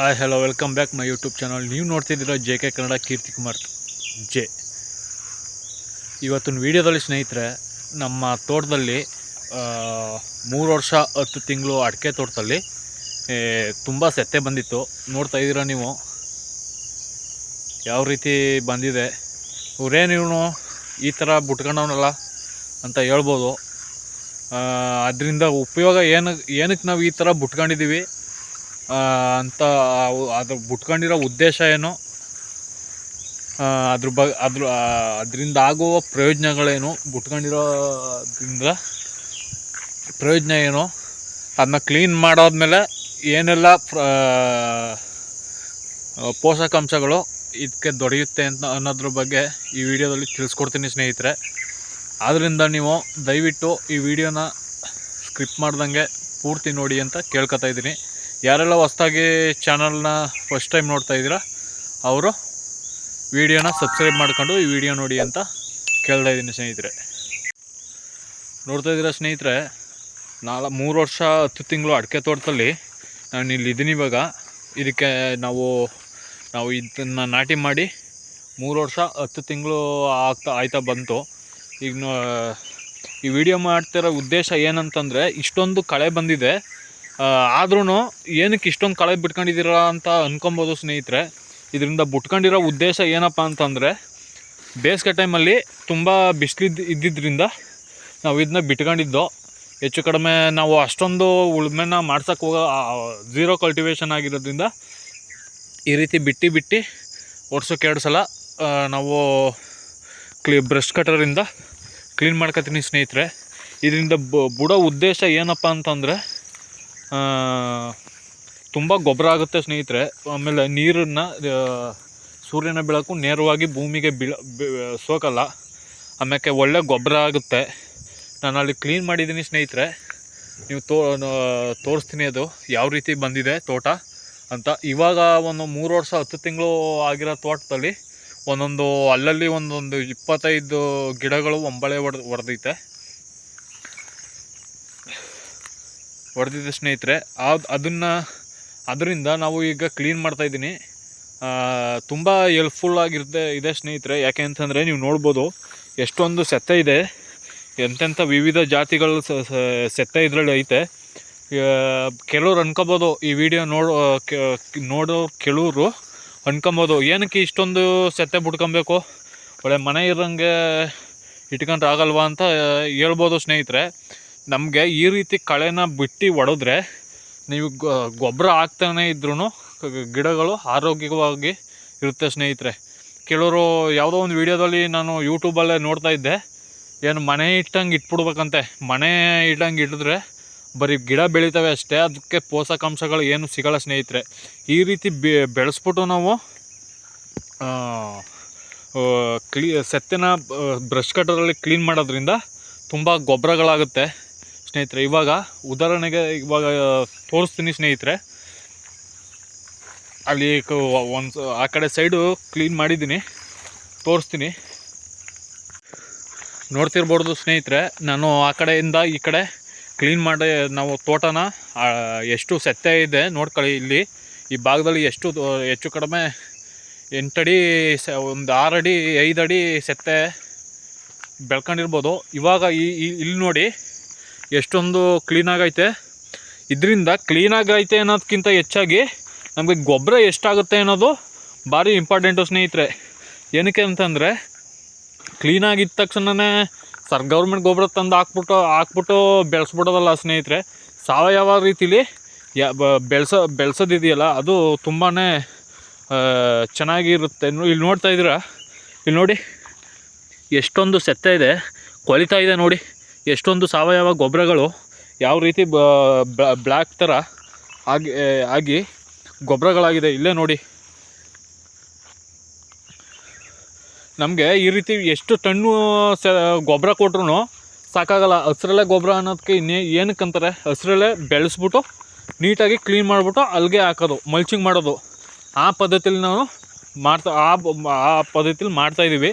Hi hello welcome back my YouTube channel ನೀವು ನೋಡ್ತಿದ್ದೀರ J K Kannada Keerthi Kumar. J. ಇವತ್ತಿನ ವಿಡಿಯೋದಲ್ಲಿ ಸ್ನೇಹಿತರೆ, ನಮ್ಮ ತೋಟದಲ್ಲಿ ಮೂರು ವರ್ಷ ಹತ್ತು ತಿಂಗಳು ಅಡಿಕೆ ತೋಟದಲ್ಲಿ ತುಂಬ ಸೆತ್ತೆ ಬಂದಿತ್ತು. ನೋಡ್ತಾ ಇದ್ದೀರಾ ನೀವು? ಯಾವ ರೀತಿ ಬಂದಿದೆ? ಇವರೇನು ಇವನು? ಈ ಥರ ಬಿಟ್ಕೊಂಡವನಲ್ಲ ಅಂತ ಹೇಳ್ಬೋದು. ಅದರಿಂದ ಉಪಯೋಗ ಏನು, ಏನಕ್ಕೆ ನಾವು ಈ ಥರ ಬಿಟ್ಕೊಂಡಿದ್ದೀವಿ? ಅಂತ ಅದು ಬಿಟ್ಕೊಂಡಿರೋ ಉದ್ದೇಶ ಏನು? ಅದ್ರ ಬ ಅದ್ರ ಅದರಿಂದ ಆಗುವ ಪ್ರಯೋಜನಗಳೇನು? ಬಿಟ್ಕೊಂಡಿರೋದ್ರಿಂದ ಪ್ರಯೋಜನ ಏನು? ಅದನ್ನ ಕ್ಲೀನ್ ಮಾಡಾದ್ಮೇಲೆ ಏನೆಲ್ಲ ಪೋಷಕಾಂಶಗಳು ಇದಕ್ಕೆ ದೊರೆಯುತ್ತೆ ಅಂತ ಅನ್ನೋದ್ರ ಬಗ್ಗೆ ಈ ವಿಡಿಯೋದಲ್ಲಿ ತಿಳಿಸ್ಕೊಡ್ತೀನಿ ಸ್ನೇಹಿತರೆ. ಆದ್ದರಿಂದ ನೀವು ದಯವಿಟ್ಟು ಈ ವಿಡಿಯೋನ ಸ್ಕ್ರಿಪ್ ಮಾಡ್ದಂಗೆ ಪೂರ್ತಿ ನೋಡಿ ಅಂತ ಕೇಳ್ಕೊತಾ ಇದ್ದೀನಿ. ಯಾರೆಲ್ಲ ಹೊಸ್ದಾಗಿ ಚಾನಲ್ನ ಫಸ್ಟ್ ಟೈಮ್ ನೋಡ್ತಾ ಇದ್ದೀರಾ, ಅವರು ವಿಡಿಯೋನ ಸಬ್ಸ್ಕ್ರೈಬ್ ಮಾಡ್ಕೊಂಡು ಈ ವಿಡಿಯೋ ನೋಡಿ ಅಂತ ಕೇಳ್ತಾ ಇದ್ದೀನಿ ಸ್ನೇಹಿತರೆ. ನೋಡ್ತಾ ಇದ್ದೀರಾ ಸ್ನೇಹಿತರೆ, ನಾಲ್, ಮೂರು ವರ್ಷ, ಹತ್ತು ತಿಂಗಳು ಅಡಿಕೆ ತೋಟದಲ್ಲಿ ನಾನು ಇಲ್ಲಿ ಇದ್ದೀನಿ ಇವಾಗ. ಇದಕ್ಕೆ ನಾವು ನಾವು ಇದನ್ನು ನಾಟಿ ಮಾಡಿ ಮೂರು ವರ್ಷ, ಹತ್ತು ತಿಂಗಳು ಆಗ್ತಾ, ಆಯ್ತಾ ಬಂತು. ಈಗ ಈ ವಿಡಿಯೋ ಮಾಡ್ತಿರೋ ಉದ್ದೇಶ ಏನಂತಂದರೆ, ಇಷ್ಟೊಂದು ಕಳೆ ಬಂದಿದೆ. ಆದ್ರೂ ಏನಕ್ಕೆ ಇಷ್ಟೊಂದು ಕಳೆ ಬಿಟ್ಕೊಂಡಿದ್ದೀರ ಅಂತ ಅನ್ಕೊಬೋದು ಸ್ನೇಹಿತರೆ. ಇದರಿಂದ ಬಿಟ್ಕೊಂಡಿರೋ ಉದ್ದೇಶ ಏನಪ್ಪ ಅಂತಂದರೆ, ಬೇಸಿಗೆ ಟೈಮಲ್ಲಿ ತುಂಬ ಬಿಸಿಲಿದ್ದು ಇದ್ದಿದ್ದರಿಂದ ನಾವು ಇದನ್ನ ಬಿಟ್ಕೊಂಡಿದ್ದೋ. ಹೆಚ್ಚು ಕಡಿಮೆ ನಾವು ಅಷ್ಟೊಂದು ಉಳುಮೆನ ಮಾಡ್ಸೋಕ್ಕೆ ಹೋಗೋ ಝೀರೋ ಕಲ್ಟಿವೇಷನ್ ಆಗಿರೋದ್ರಿಂದ ಈ ರೀತಿ ಬಿಟ್ಟು ಬಿಟ್ಟು ವರ್ಷಕ್ಕೆ ಎರಡು ಸಲ ನಾವು ಕ್ಲಿ, ಬ್ರಷ್ ಕಟರಿಂದ ಕ್ಲೀನ್ ಮಾಡ್ಕೊತೀನಿ ಸ್ನೇಹಿತರೆ. ಇದರಿಂದ ಬುಡೋ ಉದ್ದೇಶ ಏನಪ್ಪ ಅಂತಂದರೆ ತುಂಬ ಗೊಬ್ಬರ ಆಗುತ್ತೆ ಸ್ನೇಹಿತರೆ. ಆಮೇಲೆ ನೀರನ್ನು ಸೂರ್ಯನ ಬೆಳಕು ನೇರವಾಗಿ ಭೂಮಿಗೆ ಬೀಳ ಸೋಕಲ್ಲ. ಆಮೇಲೆ ಒಳ್ಳೆ ಗೊಬ್ಬರ ಆಗುತ್ತೆ. ನಾನು ಅಲ್ಲಿ ಕ್ಲೀನ್ ಮಾಡಿದ್ದೀನಿ ಸ್ನೇಹಿತರೆ. ನೀವು ತೋ ತೋರಿಸ್ತೀನಿ ಅದು ಯಾವ ರೀತಿ ಬಂದಿದೆ ತೋಟ ಅಂತ. ಇವಾಗ ಒಂದು ಮೂರು ವರ್ಷ, ಹತ್ತು ತಿಂಗಳು ಆಗಿರೋ ತೋಟದಲ್ಲಿ ಒಂದೊಂದು ಅಲ್ಲಲ್ಲಿ ಒಂದೊಂದು ಇಪ್ಪತ್ತೈದು ಗಿಡಗಳು ಒಂಬಳೆ ಹೊಡೆದು ಹೊಡೆದೈತೆ ಹೊಡೆದಿದೆ ಸ್ನೇಹಿತರೆ ಅದು ಅದನ್ನು, ಅದರಿಂದ ನಾವು ಈಗ ಕ್ಲೀನ್ ಮಾಡ್ತಾ ಇದ್ದೀನಿ. ತುಂಬ ಹೆಲ್ಪ್ಫುಲ್ ಆಗಿರುತ್ತೆ ಇದೆ ಸ್ನೇಹಿತರೆ. ಯಾಕೆ ಅಂತಂದರೆ ನೀವು ನೋಡ್ಬೋದು, ಎಷ್ಟೊಂದು ಸೆತ್ತೆ ಇದೆ. ಎಂತೆಂಥ ವಿವಿಧ ಜಾತಿಗಳು ಸೆತ್ತೆ ಇದರಲ್ಲಿ ಐತೆ. ಕೆಲವ್ರು ಅನ್ಕೋಬೋದು ಈ ವಿಡಿಯೋ ನೋಡೋ ನೋಡೋ ಕೆಲವರು ಅನ್ಕೊಬೋದು. ಏನಕ್ಕೆ ಇಷ್ಟೊಂದು ಸೆತ್ತೆ ಬಿಟ್ಕೊಬೇಕು? ಒಳ್ಳೆ ಮನೆ ಇರೋಂಗೆ ಇಟ್ಕೊಂಡ್ರೆ ಆಗಲ್ವಾ ಅಂತ ಹೇಳ್ಬೋದು ಸ್ನೇಹಿತರೆ. ನಮಗೆ ಈ ರೀತಿ ಕಳೆನ ಬಿಟ್ಟು ಒಡೆದ್ರೆ ನೀವು ಗೊಬ್ಬರ ಹಾಕ್ತಾನೆ ಇದ್ರೂ ಗಿಡಗಳು ಆರೋಗ್ಯವಾಗಿ ಇರುತ್ತೆ ಸ್ನೇಹಿತರೆ. ಕೆಲವರು ಯಾವುದೋ ಒಂದು ವಿಡಿಯೋದಲ್ಲಿ ನಾನು ಯೂಟ್ಯೂಬಲ್ಲೇ ನೋಡ್ತಾ ಇದ್ದೆ. ಏನು ಮನೆ ಇಟ್ಟಂಗೆ ಇಟ್ಬಿಡ್ಬೇಕಂತೆ. ಮನೆ ಇಟ್ಟಂಗೆ ಇಟ್ಟಿದ್ರೆ ಬರೀ ಗಿಡ ಬೆಳಿತವೆ ಅಷ್ಟೇ. ಅದಕ್ಕೆ ಪೋಷಕಾಂಶಗಳು ಏನು ಸಿಗಲ್ಲ ಸ್ನೇಹಿತರೆ. ಈ ರೀತಿ ಬೆಳೆಸ್ಬಿಟ್ಟು ನಾವು ಕ್ಲೀ ಸೆತ್ತಿನ ಬ್ರಷ್ ಕಟ್ಟರಲ್ಲಿ ಕ್ಲೀನ್ ಮಾಡೋದ್ರಿಂದ ತುಂಬ ಗೊಬ್ಬರಗಳಾಗುತ್ತೆ. ಸ್ನೇಹಿತರೆ, ಇವಾಗ ಉದಾಹರಣೆಗೆ ಇವಾಗ ತೋರಿಸ್ತೀನಿ ಸ್ನೇಹಿತರೆ. ಅಲ್ಲಿ ಒಂದು, ಆ ಕಡೆ ಸೈಡು ಕ್ಲೀನ್ ಮಾಡಿದ್ದೀನಿ. ತೋರಿಸ್ತೀನಿ. ನೋಡ್ತಿರ್ಬೋದು ಸ್ನೇಹಿತರೆ, ನಾನು ಆ ಕಡೆಯಿಂದ ಈ ಕಡೆ ಕ್ಲೀನ್ ಮಾಡಿ, ನಾವು ತೋಟನ ಎಷ್ಟು ಸೆತ್ತೆ ಇದೆ ನೋಡ್ಕೊಳ್ಳಿ ಇಲ್ಲಿ. ಈ ಭಾಗದಲ್ಲಿ ಎಷ್ಟು ಹೆಚ್ಚು ಕಡಿಮೆ ಎಂಟಡಿ, ಸ, ಒಂದು ಆರಡಿ ಐದು ಅಡಿ ಸೆತ್ತೆ ಬೆಳ್ಕೊಂಡಿರ್ಬೋದು. ಇವಾಗ ಈ- ಇಲ್ಲಿ ನೋಡಿ ಎಷ್ಟೊಂದು ಕ್ಲೀನಾಗೈತೆ ಇದರಿಂದ ಕ್ಲೀನಾಗೈತೆ ಅನ್ನೋದಕ್ಕಿಂತ ಹೆಚ್ಚಾಗಿ ನಮಗೆ ಗೊಬ್ಬರ ಎಷ್ಟಾಗುತ್ತೆ ಅನ್ನೋದು ಭಾರಿ ಇಂಪಾರ್ಟೆಂಟು ಸ್ನೇಹಿತರೆ. ಏನಕ್ಕೆ ಅಂತಂದರೆ ಕ್ಲೀನಾಗಿದ್ದ ತಕ್ಷಣವೇ ಸರ್ ಗೌರ್ಮೆಂಟ್ ಗೊಬ್ಬರ ತಂದು ಹಾಕ್ಬಿಟ್ಟು ಹಾಕ್ಬಿಟ್ಟು ಬೆಳೆಸ್ಬಿಡೋದಲ್ಲ ಸ್ನೇಹಿತರೆ. ಸಾವಯವ ರೀತಿಲಿ ಯಾ ಬೆಳೆಸೋ, ಬೆಳೆಸೋದಿದೆಯಲ್ಲ, ಅದು ತುಂಬಾ ಚೆನ್ನಾಗಿರುತ್ತೆ. ಇಲ್ಲಿ ನೋಡ್ತಾ ಇದ್ದೀರಾ? ಇಲ್ಲಿ ನೋಡಿ, ಎಷ್ಟೊಂದು ಸೆತ್ತೆ ಇದೆ. ಕೊಳಿತಾ ಇದೆ ನೋಡಿ. ಎಷ್ಟೊಂದು ಸಾವಯವ ಗೊಬ್ಬರಗಳು ಯಾವ ರೀತಿ ಬ್ಲ್ಯಾಕ್ ಥರ ಆಗಿ ಆಗಿ ಗೊಬ್ಬರಗಳಾಗಿದೆ. ಇಲ್ಲೇ ನೋಡಿ. ನಮಗೆ ಈ ರೀತಿ ಎಷ್ಟು ಟನ್ನು ಸ, ಗೊಬ್ಬರ ಕೊಟ್ರು ಸಾಕಾಗಲ್ಲ. ಹಸ್ರಲ್ಲೇ ಗೊಬ್ಬರ ಅನ್ನೋದಕ್ಕೆ ಇನ್ನೇ ಏನಕ್ಕೆ ಅಂತಾರೆ? ಹಸ್ರಲ್ಲೇ ಬೆಳೆಸ್ಬಿಟ್ಟು ನೀಟಾಗಿ ಕ್ಲೀನ್ ಮಾಡಿಬಿಟ್ಟು ಅಲ್ಲಿಗೆ ಹಾಕೋದು ಮಲ್ಚಿಂಗ್ ಮಾಡೋದು. ಆ ಪದ್ಧತಿಲಿ ನಾವು ಮಾಡ್ತಾ, ಆ ಆ ಪದ್ಧತಿಲಿ ಮಾಡ್ತಾಯಿದ್ದೀವಿ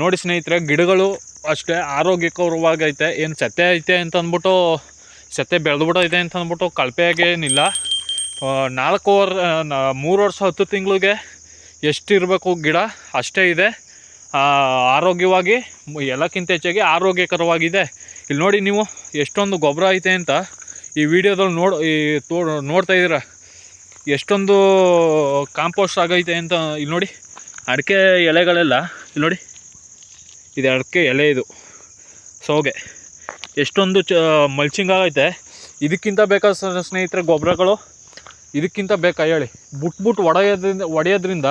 ನೋಡಿ ಸ್ನೇಹಿತರೆ, ಗಿಡಗಳು ಅಷ್ಟೇ ಆರೋಗ್ಯಕರವಾಗೈತೆ ಏನು ಸತ್ತೆ ಐತೆ ಅಂತ ಅಂದ್ಬಿಟ್ಟು ಸತ್ತೆ ಬೆಳೆದ್ಬಿಟ್ಟೈತೆ ಅಂತ ಅಂದ್ಬಿಟ್ಟು ನಾಲ್ಕು ವರ್ ಮೂರು ವರ್ಷ ಹತ್ತು ತಿಂಗಳಿಗೆ ಎಷ್ಟಿರಬೇಕು ಗಿಡ ಅಷ್ಟೇ ಇದೆ. ಆರೋಗ್ಯವಾಗಿ, ಎಲ್ಲಕ್ಕಿಂತ ಹೆಚ್ಚಾಗಿ ಆರೋಗ್ಯಕರವಾಗಿದೆ. ಇಲ್ಲಿ ನೋಡಿ ನೀವು ಎಷ್ಟೊಂದು ಗೊಬ್ಬರ ಐತೆ ಅಂತ ಈ ವಿಡಿಯೋದಲ್ಲಿ ನೋಡ್, ಈ ತೋ, ನೋಡ್ತಾ ಇದ್ದೀರ. ಎಷ್ಟೊಂದು ಕಾಂಪೋಸ್ಟ್ ಆಗೈತೆ ಅಂತ ಇಲ್ಲಿ ನೋಡಿ. ಅಡಿಕೆ ಎಲೆಗಳೆಲ್ಲ, ಇಲ್ಲಿ ನೋಡಿ. ಇದು ಅಡಿಕೆ ಎಲೆ ಇದು. ಸೋಗೆ. ಎಷ್ಟೊಂದು ಚ ಮಲ್ಚಿಂಗ್ ಆಗೈತೆ ಇದಕ್ಕಿಂತ ಬೇಕಾದ ಸ್ನೇಹಿತರೆ ಗೊಬ್ಬರಗಳು ಇದಕ್ಕಿಂತ ಬೇಕಾ ಹೇಳಿ. ಬಿಟ್ಬಿಟ್ಟು ಒಡೆಯೋದ್ರಿಂದ ಒಡೆಯೋದ್ರಿಂದ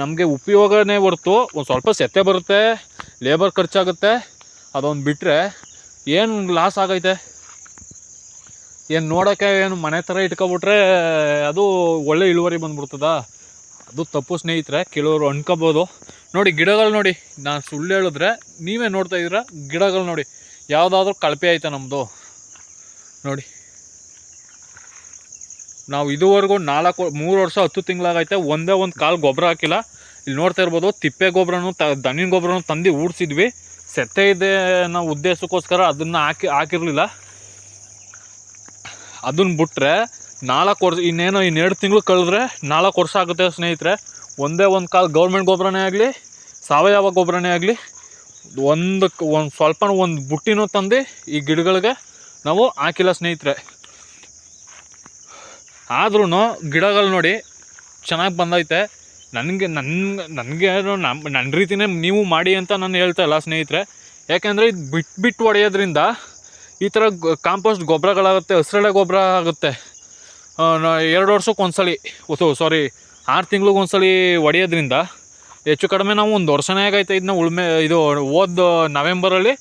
ನಮಗೆ ಉಪಯೋಗನೇ ಹೊರ್ತು ಒಂದು ಸ್ವಲ್ಪ ಸೆತ್ತೆ ಬರುತ್ತೆ ಲೇಬರ್ ಖರ್ಚಾಗುತ್ತೆ. ಅದೊಂದು ಬಿಟ್ಟರೆ ಏನು ಲಾಸ್ ಆಗೈತೆ? ಏನು ನೋಡೋಕ್ಕೆ ಏನು ಮನೆ ಥರ ಇಟ್ಕೊಬಿಟ್ರೆ ಅದು ಒಳ್ಳೆ ಇಳುವರಿ ಬಂದ್ಬಿಡ್ತದ? ಅದು ತಪ್ಪು ಸ್ನೇಹಿತರೆ, ಕೆಲವರು ಅನ್ಕೋಬೋದು. ನೋಡಿ, ಗಿಡಗಳು ನೋಡಿ, ನಾನು ಸುಳ್ಳು ಹೇಳಿದ್ರೆ ನೀವೇ ನೋಡ್ತಾ ಇದ್ದೀರಾ? ಗಿಡಗಳು ನೋಡಿ, ಯಾವುದಾದ್ರೂ ಕಳಪೆ ಆಯ್ತಾ ನಮ್ಮದು ನೋಡಿ. ನಾವು ಇದುವರೆಗೂ ನಾಲ್ಕು, ಮೂರು ವರ್ಷ, ಹತ್ತು ತಿಂಗಳಾಗೈತೆ, ಒಂದೇ ಒಂದು ಕಾಲು ಗೊಬ್ಬರ ಹಾಕಿಲ್ಲ. ಇಲ್ಲಿ ನೋಡ್ತಾ ಇರ್ಬೋದು, ತಿಪ್ಪೆ ಗೊಬ್ಬರನು ತ ದಣ್ಣಿನ ಗೊಬ್ಬರನು ತಂದು ಊಡ್ಸಿದ್ವಿ. ಸೆತ್ತೆ ಇದೆ ಅನ್ನೋ ಉದ್ದೇಶಕ್ಕೋಸ್ಕರ ಅದನ್ನು ಹಾಕಿ, ಹಾಕಿರಲಿಲ್ಲ. ಅದನ್ನು ಬಿಟ್ರೆ ನಾಲ್ಕು ವರ್ಷ, ಇನ್ನೇನೋ ಇನ್ನೆರಡು ತಿಂಗಳು ಕಳೆದ್ರೆ ನಾಲ್ಕು ವರ್ಷ ಆಗುತ್ತೆ ಸ್ನೇಹಿತರೆ. ಒಂದೇ ಒಂದು ಕಾಲ ಗೌರ್ಮೆಂಟ್ ಗೊಬ್ಬರನೇ ಆಗಲಿ, ಸಾವಯವ ಗೊಬ್ಬರನೇ ಆಗಲಿ ಒಂದು ಒಂದು ಸ್ವಲ್ಪ ಒಂದು ಬುಟ್ಟಿನೂ ತಂದು ಈ ಗಿಡಗಳಿಗೆ ನಾವು ಹಾಕಿಲ್ಲ ಸ್ನೇಹಿತರೆ. ಆದ್ರೂ ಗಿಡಗಳು ನೋಡಿ ಚೆನ್ನಾಗಿ ಬಂದೈತೆ. ನನಗೆ ನನ್ನ ನನಗೆ ನಮ್ಮ ನನ್ನ ರೀತಿನೇ ನೀವು ಮಾಡಿ ಅಂತ ನಾನು ಹೇಳ್ತಾ ಇಲ್ಲ ಸ್ನೇಹಿತರೆ. ಯಾಕೆಂದರೆ ಇದು ಬಿಟ್ಟು ಬಿಟ್ಟು ಒಡೆಯೋದ್ರಿಂದ ಈ ಥರ ಕಾಂಪೋಸ್ಟ್ ಗೊಬ್ಬರಗಳಾಗುತ್ತೆ, ಹಸಿರೆಳೆ ಗೊಬ್ಬರ ಆಗುತ್ತೆ. ಎರಡು ವರ್ಷಕ್ಕೆ ಒಂದ್ಸಲಿ ಓ ಸಾರಿ ಆರು ತಿಂಗ್ಳಿಗೆ ಒಂದ್ಸಲಿ ಹೊಡೆಯೋದ್ರಿಂದ ಹೆಚ್ಚು ಕಡಿಮೆ ನಾವು ಒಂದು ವರ್ಷನೇ ಆಗೈತೆ ಇದನ್ನ ಉಳ್ಮೆ, ಇದು ಓದ್ ನವೆಂಬರಲ್ಲಿ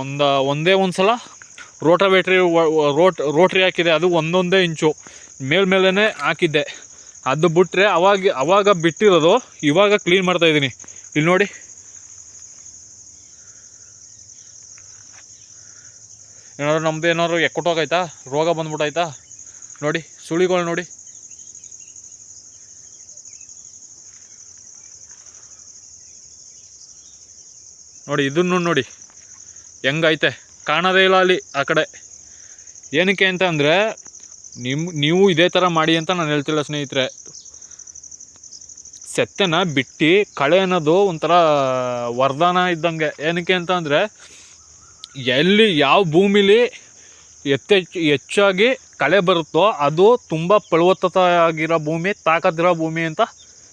ಒಂದು ಒಂದೇ, ಒಂದು ಸಲ ರೋಟವೇಟ್ರಿ ರೋಟ್, ರೋಟ್ರಿ ಹಾಕಿದೆ. ಅದು ಒಂದೊಂದೇ ಇಂಚು ಮೇಲ್ಮೇಲೇ ಹಾಕಿದ್ದೆ. ಅದು ಬಿಟ್ಟರೆ ಅವಾಗ ಅವಾಗ ಬಿಟ್ಟಿರೋದು ಇವಾಗ ಕ್ಲೀನ್ ಮಾಡ್ತಾ ಇದ್ದೀನಿ. ಇಲ್ಲಿ ನೋಡಿ. ಏನಾದ್ರು ನಮ್ದು ಏನಾದ್ರು ಎಕ್ಕೊಟ್ಟೋಗೈತಾ ರೋಗ ಬಂದ್ಬಿಟ್ಟೈತಾ ನೋಡಿ, ಸುಳಿಗಳು ನೋಡಿ. ನೋಡಿ, ಇದನ್ನು ನೋಡಿ. ಹೆಂಗೈತೆ? ಕಾಣೋದೇ ಇಲ್ಲ ಅಲ್ಲಿ, ಆ ಕಡೆ. ಏನಕ್ಕೆ ಅಂತ ಅಂದರೆ ನಿಮ್ಮ ನೀವು ಇದೇ ಥರ ಮಾಡಿ ಅಂತ ನಾನು ಹೇಳ್ತಿಲ್ಲ ಸ್ನೇಹಿತರೆ. ಸೆತ್ತನ ಬಿಟ್ಟು ಕಳೆ ಅನ್ನೋದು ಒಂಥರ ವರದಾನ ಇದ್ದಂಗೆ. ಏನಕ್ಕೆ ಅಂತ ಅಂದರೆ, ಎಲ್ಲಿ ಯಾವ ಭೂಮಿಲಿ ಯಥೇಚ್ ಹೆಚ್ಚಾಗಿ ಕಳೆ ಬರುತ್ತೋ ಅದು ತುಂಬ ಫಲವತ್ತತೆ ಆಗಿರೋ ಭೂಮಿ, ತಾಕತ್ತಿರೋ ಭೂಮಿ ಅಂತ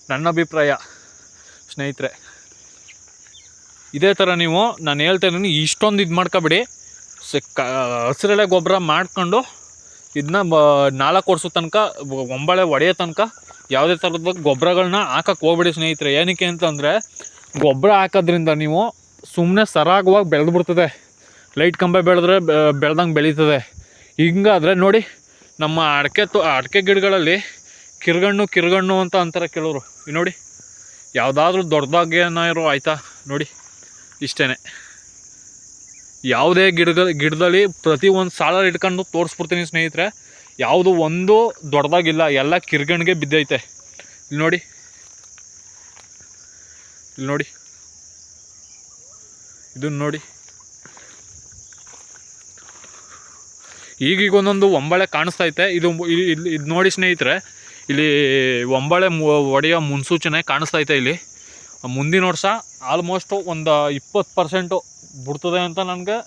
ನನ್ನ ಅಭಿಪ್ರಾಯ, ಸ್ನೇಹಿತರೆ. ಇದೇ ಥರ ನೀವು, ನಾನು ಹೇಳ್ತಾ ಇಷ್ಟೊಂದು ಇದು ಮಾಡ್ಕೊಬೇಡಿ. ಕ ಹಸಿರೆಲೆ ಗೊಬ್ಬರ ಮಾಡ್ಕೊಂಡು ಇದನ್ನ ಬ, ನಾಲ್ಕು ವರ್ಷದ ತನಕ, ಒಂಬಳೆ ಒಡೆಯೋ ತನಕ ಯಾವುದೇ ಥರದ ಗೊಬ್ಬರಗಳನ್ನ ಹಾಕಕ್ಕೆ ಹೋಗ್ಬೇಡಿ, ಸ್ನೇಹಿತರೆ. ಏನಕ್ಕೆ ಅಂತಂದರೆ, ಗೊಬ್ಬರ ಹಾಕೋದ್ರಿಂದ ನೀವು ಸುಮ್ಮನೆ ಸರಾಗವಾಗಿ ಬೆಳೆದು ಬಿಡ್ತದೆ. ಲೈಟ್ ಕಂಬ ಬೆಳೆದ್ರೆ ಬೆಳ್ದಂಗೆ ಬೆಳೀತದೆ. ಹಿಂಗಾದ್ರೆ ನೋಡಿ, ನಮ್ಮ ಅಡಿಕೆ ತೊ, ಅಡಿಕೆ ಗಿಡಗಳಲ್ಲಿ ಕಿರ್ಗಣ್ಣು ಕಿರ್ಗಣ್ಣು ಅಂತ ಅಂತಾರೆ ಕೆಲವರು. ನೋಡಿ, ಯಾವುದಾದ್ರೂ ಏನಾದ್ರು ಆಯಿತಾ? ನೋಡಿ ಇಷ್ಟೇ ಯಾವುದೇ ಗಿಡಗಳ ಗಿಡದಲ್ಲಿ ಪ್ರತಿ ಒಂದು ಸಾಲ ಇಟ್ಕೊಂಡು ತೋರಿಸ್ಬಿಡ್ತೀನಿ ಸ್ನೇಹಿತರೆ. ಯಾವುದು ಒಂದು ದೊಡ್ಡದಾಗಿಲ್ಲ ಎಲ್ಲ ಕಿರ್ಗಣ್ಗೆ ಬಿದ್ದೈತೆ. ಇಲ್ಲಿ ನೋಡಿ. ಇಲ್ಲಿ ನೋಡಿ. ಇದನ್ನು ನೋಡಿ. ಈಗೀಗ ಒಂದೊಂದು ಒಂಬಳೆ ಕಾಣಿಸ್ತೈತೆ. ಇದು ಇಲ್ಲಿ ಇದು ನೋಡಿ ಸ್ನೇಹಿತರೆ, ಇಲ್ಲಿ ಒಂಬಳೆ ಒಡೆಯೋ ಮುನ್ಸೂಚನೆ ಕಾಣಿಸ್ತೈತೆ ಇಲ್ಲಿ. ಮುಂದಿನ ವರ್ಷ ಆಲ್ಮೋಸ್ಟ್ ಒಂದು ಇಪ್ಪತ್ತು ಪರ್ಸೆಂಟು ಬಿಡ್ತದೆ ಅಂತ ನನಗೆ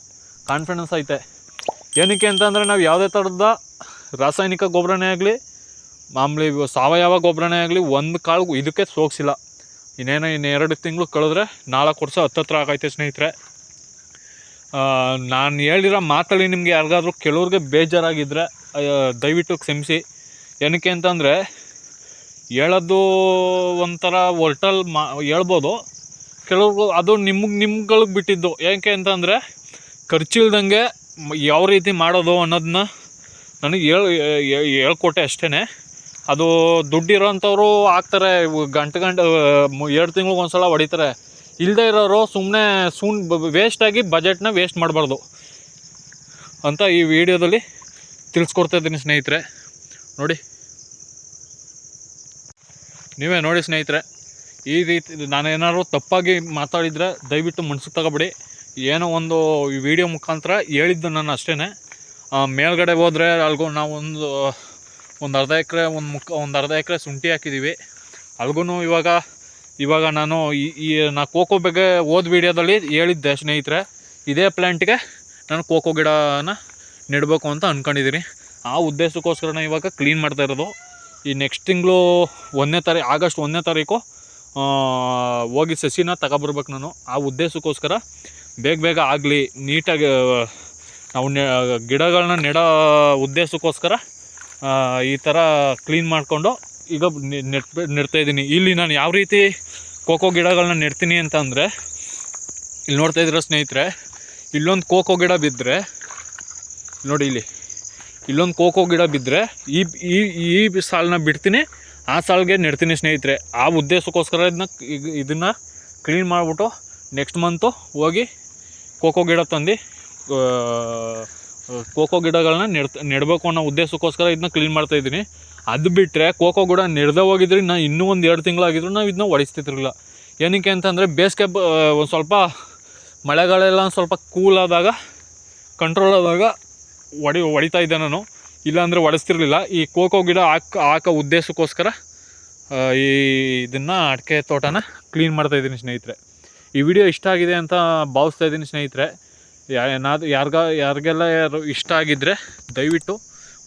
ಕಾನ್ಫಿಡೆನ್ಸ್ ಐತೆ. ಏನಕ್ಕೆ ಅಂತಂದರೆ ನಾವು ಯಾವುದೇ ಥರದ ರಾಸಾಯನಿಕ ಗೊಬ್ಬರನೇ ಆಗಲಿ, ಮಾಮೂಲಿ ಸಾವಯವ ಗೊಬ್ಬರನೇ ಆಗಲಿ ಒಂದು ಕಾಳು ಇದಕ್ಕೆ ಸೋಗಿಸಿಲ್ಲ ಇನ್ನೇನೋ ಇನ್ನು ಎರಡು ತಿಂಗಳು ಕಳೆದ್ರೆ ನಾಲ್ಕು ವರ್ಷ ಹತ್ತತ್ರ ಆಗೈತೆ ಸ್ನೇಹಿತರೆ. ನಾನು ಹೇಳಿರೋ ಮಾತಲ್ಲಿ ನಿಮಗೆ ಯಾರಿಗಾದ್ರೂ ಕೆಲವ್ರಿಗೆ ಬೇಜಾರಾಗಿದ್ದರೆ ದಯವಿಟ್ಟು ಕ್ಷಮಿಸಿ. ಏನಕ್ಕೆ ಅಂತಂದರೆ, ಹೇಳೋದು ಒಂಥರ ಒರ್ಟಲ್ ಮಾ, ಹೇಳ್ಬೋದು. ಕೆಲವ್ರಿಗೂ ಅದು ನಿಮ್ಗೆ ನಿಮ್ಗಳಿಗೆ ಬಿಟ್ಟಿದ್ದು. ಯಾಕೆ ಅಂತಂದರೆ, ಖರ್ಚಿಲ್ದಂಗೆ ಯಾವ ರೀತಿ ಮಾಡೋದು ಅನ್ನೋದನ್ನ ನನಗೆ ಹೇಳಿ ಹೇಳ್ಕೊಟ್ಟೆ ಅಷ್ಟೇ ಅದು ದುಡ್ಡಿರೋಂಥವ್ರು ಹಾಕ್ತಾರೆ ಗಂಟು ಗಂಟೆ ಎರಡು ತಿಂಗ್ಳಿಗೆ ಒಂದು ಸಲ ಹೊಡಿತಾರೆ. ಇಲ್ಲದೆ ಇರೋರು ಸುಮ್ಮನೆ ಸುಮ್ ವೇಸ್ಟಾಗಿ ಬಜೆಟ್ನ ವೇಸ್ಟ್ ಮಾಡಬಾರ್ದು. ಅಂತ ಈ ವಿಡಿಯೋದಲ್ಲಿ ತಿಳಿಸ್ಕೊಡ್ತಾ ಇದ್ದೀನಿ ಸ್ನೇಹಿತರೆ. ನೋಡಿ. ನೀವೇ ನೋಡಿ ಸ್ನೇಹಿತರೆ, ಈ ರೀತಿ ನಾನು ಏನಾದ್ರು ತಪ್ಪಾಗಿ ಮಾತಾಡಿದರೆ ದಯವಿಟ್ಟು ಮನ್ಸಿಗೆ ತಗೋಬೇಡಿ. ಏನೋ ಒಂದು ಈ ವಿಡಿಯೋ ಮುಖಾಂತರ ಹೇಳಿದ್ದು ನಾನು ಅಷ್ಟೇ ಮೇಲ್ಗಡೆ ಹೋದರೆ ಅಲ್ಗೂ ನಾವು ಒಂದು ಒಂದು ಅರ್ಧ ಎಕರೆ, ಒಂದು ಮುಖ, ಒಂದು ಅರ್ಧ ಎಕರೆ ಶುಂಠಿ ಹಾಕಿದ್ದೀವಿ. ಅಲ್ಗೂ ಇವಾಗ ಇವಾಗ ನಾನು ಈ ಈ, ನಾ ಕೋಕೋ ಬಗ್ಗೆ ಹೋದ ವೀಡಿಯೋದಲ್ಲಿ ಹೇಳಿದ್ದೆ ಸ್ನೇಹಿತರೆ, ಇದೇ ಪ್ಲ್ಯಾಂಟ್ಗೆ ನಾನು ಕೋಕೋ ಗಿಡನ ನೆಡಬೇಕು ಅಂತ ಅಂದ್ಕೊಂಡಿದ್ದೀನಿ ಆ ಉದ್ದೇಶಕ್ಕೋಸ್ಕರ ಇವಾಗ ಕ್ಲೀನ್ ಮಾಡ್ತಾ ಇರೋದು. ಈ ನೆಕ್ಸ್ಟ್ ತಿಂಗಳು ಒಂದನೇ ತಾರೀ, ಆಗಸ್ಟ್ ಒಂದನೇ ತಾರೀಕು ಹೋಗಿ ಸಸಿನ ತಗೊಬರ್ಬೇಕು ನಾನು. ಆ ಉದ್ದೇಶಕ್ಕೋಸ್ಕರ ಬೇಗ ಬೇಗ ಆಗಲಿ, ನೀಟಾಗಿ, ನಾವು ಗಿಡಗಳನ್ನ ನೆಡೋ ಉದ್ದೇಶಕ್ಕೋಸ್ಕರ ಈ ಥರ ಕ್ಲೀನ್ ಮಾಡಿಕೊಂಡು ಈಗ ನೆಟ್ ನೆಡ್ತಾ ಇದ್ದೀನಿ. ಇಲ್ಲಿ ನಾನು ಯಾವ ರೀತಿ ಕೋಕೋ ಗಿಡಗಳನ್ನ ನೆಡ್ತೀನಿ ಅಂತ ಅಂದರೆ ಇಲ್ಲಿ ನೋಡ್ತಾ ಇದ್ದೀರ ಸ್ನೇಹಿತರೆ, ಇಲ್ಲೊಂದು ಕೋಕೋ ಗಿಡ ಬಿದ್ದರೆ ನೋಡಿ ಇಲ್ಲಿ, ಇಲ್ಲೊಂದು ಕೋಕೋ ಗಿಡ ಬಿದ್ದರೆ ಈ ಈ ಈ ಸಾಲನ್ನ ಬಿಡ್ತೀನಿ, ಆ ಸಾಲಿಗೆ ನೆಡ್ತೀನಿ ಸ್ನೇಹಿತರೆ. ಆ ಉದ್ದೇಶಕ್ಕೋಸ್ಕರ ಇದನ್ನ ಇದನ್ನು ಕ್ಲೀನ್ ಮಾಡಿಬಿಟ್ಟು ನೆಕ್ಸ್ಟ್ ಮಂತು ಹೋಗಿ ಕೋಕೋ ಗಿಡ ತಂದು ಕೋಕೋ ಗಿಡಗಳನ್ನ ನೆಡ್ ನೆಡಬೇಕು ಅನ್ನೋ ಉದ್ದೇಶಕ್ಕೋಸ್ಕರ ಇದನ್ನ ಕ್ಲೀನ್ ಮಾಡ್ತಾ ಇದ್ದೀನಿ. ಅದು ಬಿಟ್ಟರೆ ಕೋಕೋ ಕೂಡ ನೆಡ್ದೇ ಹೋಗಿದ್ರೆ, ನಾ ಇನ್ನೂ ಒಂದು ಎರಡು ತಿಂಗಳಾಗಿದ್ರು ನಾವು ಇದನ್ನ ಹೊಡಿಸ್ತಿರ್ಲಿಲ್ಲ ಏನಕ್ಕೆ ಅಂತಂದರೆ ಬೇಸಿಗೆ ಒಂದು ಸ್ವಲ್ಪ ಮಳೆಗಾಲೆಲ್ಲ ಒಂದ್ ಸ್ವಲ್ಪ ಕೂಲ್ ಆದಾಗ ಕಂಟ್ರೋಲ್ ಆದಾಗ ಹೊಡಿ ಹೊಡಿತಾ ಇದ್ದೆ ನಾನು. ಇಲ್ಲಾಂದರೆ ಹೊಡೆಸ್ತಿರ್ಲಿಲ್ಲ ಈ ಕೋಕೋ ಗಿಡ ಹಾಕ ಹಾಕೋ ಉದ್ದೇಶಕ್ಕೋಸ್ಕರ ಈ ಇದನ್ನು ಅಡಿಕೆ ತೋಟನ ಕ್ಲೀನ್ ಮಾಡ್ತಾ ಇದ್ದೀನಿ ಸ್ನೇಹಿತರೆ. ಈ ವಿಡಿಯೋ ಇಷ್ಟ ಆಗಿದೆ ಅಂತ ಭಾವಿಸ್ತಾ ಇದ್ದೀನಿ ಸ್ನೇಹಿತರೆ. ಯಾರು ಯಾರಿಗ ಯಾರಿಗೆಲ್ಲ ಯಾರು ಇಷ್ಟ ಆಗಿದ್ದರೆ ದಯವಿಟ್ಟು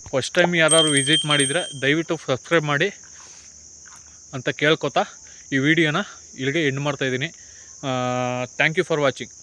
ಫಸ್ಟ್ ಟೈಮ್ ಯಾರು ವಿಸಿಟ್ ಮಾಡಿದರೆ ದಯವಿಟ್ಟು ಸಬ್ಸ್ಕ್ರೈಬ್ ಮಾಡಿ ಅಂತ ಕೇಳ್ಕೊತಾ ಈ ವಿಡಿಯೋನ ಇಲ್ಲಿಗೆ ಎಂಡ್ ಮಾಡ್ತಾಯಿದ್ದೀನಿ ಥ್ಯಾಂಕ್ ಯು ಫಾರ್ ವಾಚಿಂಗ್